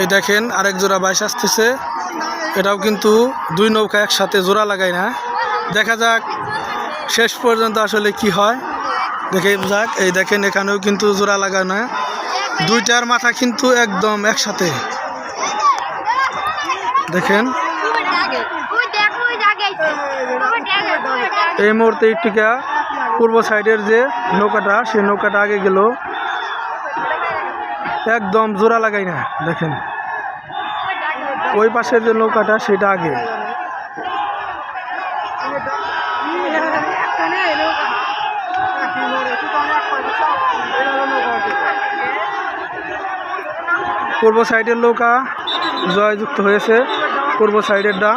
এই দেখেন আরেক জোড়া বাইশ আসতেছে। এটাও কিন্তু দুই নৌকা একসাথে জোড়া লাগায় না। দেখা যাক শেষ পর্যন্ত আসলে কি হয়। দেখে যাক, এই দেখেন এখানেও কিন্তু জোড়া লাগায় না। দুইটার মাথা কিন্তু একদম একসাথে। দেখেন। এই মুহূর্তে টিকা পূর্ব সাইডের যে নৌকাটা, সেই নৌকাটা আগে গেল। একদম জোড়া লাগাই না, দেখেন। ওই পাশের যে নৌকাটা, সেটা আগে। পূর্ব সাইডের নৌকা জয়যুক্ত হয়েছে, পূর্ব সাইডেরটা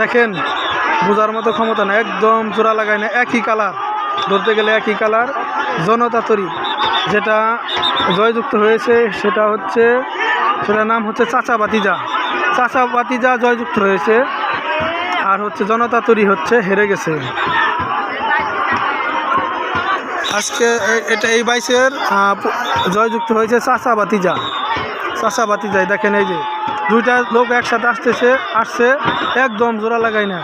দেখেন, বোঝার মতো ক্ষমতা না, একদম জোড়া লাগায় না, একই কালার। ধরতে গেলে একই কালার জনতা তরি। যেটা জয়যুক্ত হয়েছে সেটা হচ্ছে সেটার নাম হচ্ছে চাচা বাতিজা। চাচা বাতিজা জয়যুক্ত হয়েছে আর হচ্ছে জনতা তরি হচ্ছে হেরে গেছে। আজকে এটা এই বাইশের আহ, জয়যুক্ত হয়েছে চাচা বাতিজা। চাচা বাতিজাই দেখেন এই যে দুইটা লোক একসাথে আসতেছে আসছে একদম জোড়া লাগাই না